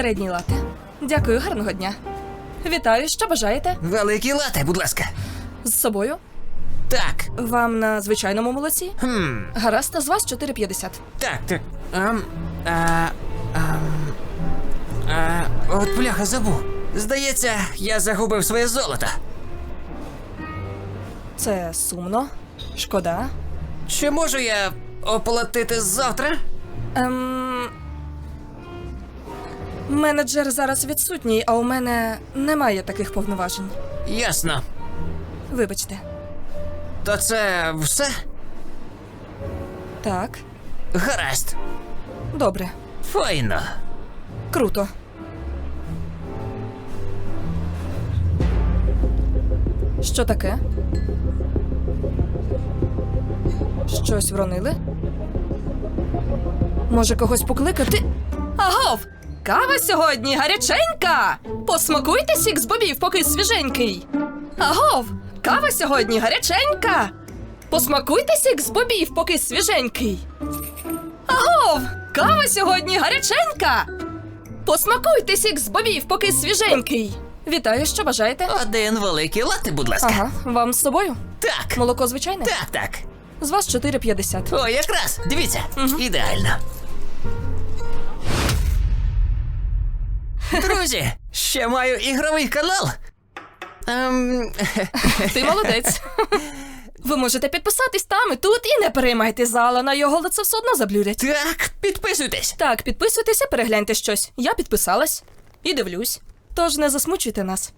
Середній лате. Дякую, гарного дня. Вітаю, що бажаєте? Великі лати, будь ласка. З собою? Так. Вам на звичайному молоці? Хм. Гаразд, з вас 4,50. Так, так. Ем, а, ем, а, от бляха забув. Здається, я загубив своє золото. Це сумно. Шкода. Чи можу я оплатити завтра? Ем... Менеджер зараз відсутній, а у мене немає таких повноважень. Ясно. Вибачте. То це все? Так, Гаразд. добре, Файно. круто. Що таке? Щось вронили? Може, когось покликати? Агов! Кава сьогодні гаряченька! Посмакуйте сік з бобів, поки свіженький. Агов! Кава сьогодні гаряченька! Посмакуйте сік з бобів, поки свіженький. Агов! Кава сьогодні гаряченька! Посмакуйте сік з бобів, поки свіженький. Вітаю, що бажаєте? Один великий лати, будь ласка. Ага, вам з собою? Так. Молоко звичайне? Так, так. З вас 4,50. О, якраз. Дивіться. Ідеально. Друзі, ще маю ігровий канал. Ем, Ти молодець. Ви можете підписатись там і тут і не переймайте зала, на його лице все одно заблюрять. так, підписуйтесь. Так, підписуйтеся, перегляньте щось. Я підписалась і дивлюсь. Тож не засмучуйте нас.